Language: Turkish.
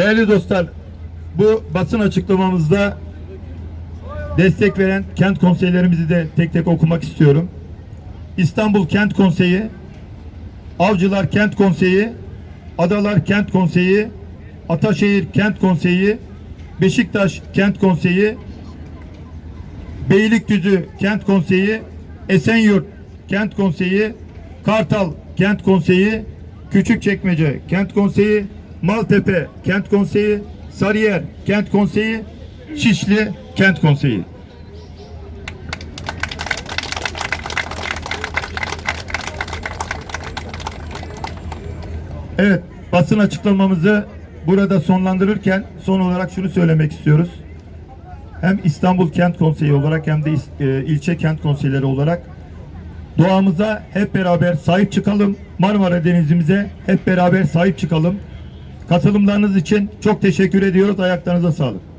Değerli dostlar, bu basın açıklamamızda destek veren kent konseylerimizi de tek tek okumak istiyorum. İstanbul Kent Konseyi, Avcılar Kent Konseyi, Adalar Kent Konseyi, Ataşehir Kent Konseyi, Beşiktaş Kent Konseyi, Beylikdüzü Kent Konseyi, Esenyurt Kent Konseyi, Kartal Kent Konseyi, Küçükçekmece Kent Konseyi, Maltepe Kent Konseyi, Sarıyer Kent Konseyi, Şişli Kent Konseyi. Evet, basın açıklamamızı burada sonlandırırken son olarak şunu söylemek istiyoruz. Hem İstanbul Kent Konseyi olarak hem de e, ilçe kent konseyleri olarak doğamıza hep beraber sahip çıkalım. Marmara Denizimize hep beraber sahip çıkalım. Katılımlarınız için çok teşekkür ediyoruz. Ayaklarınıza sağlık.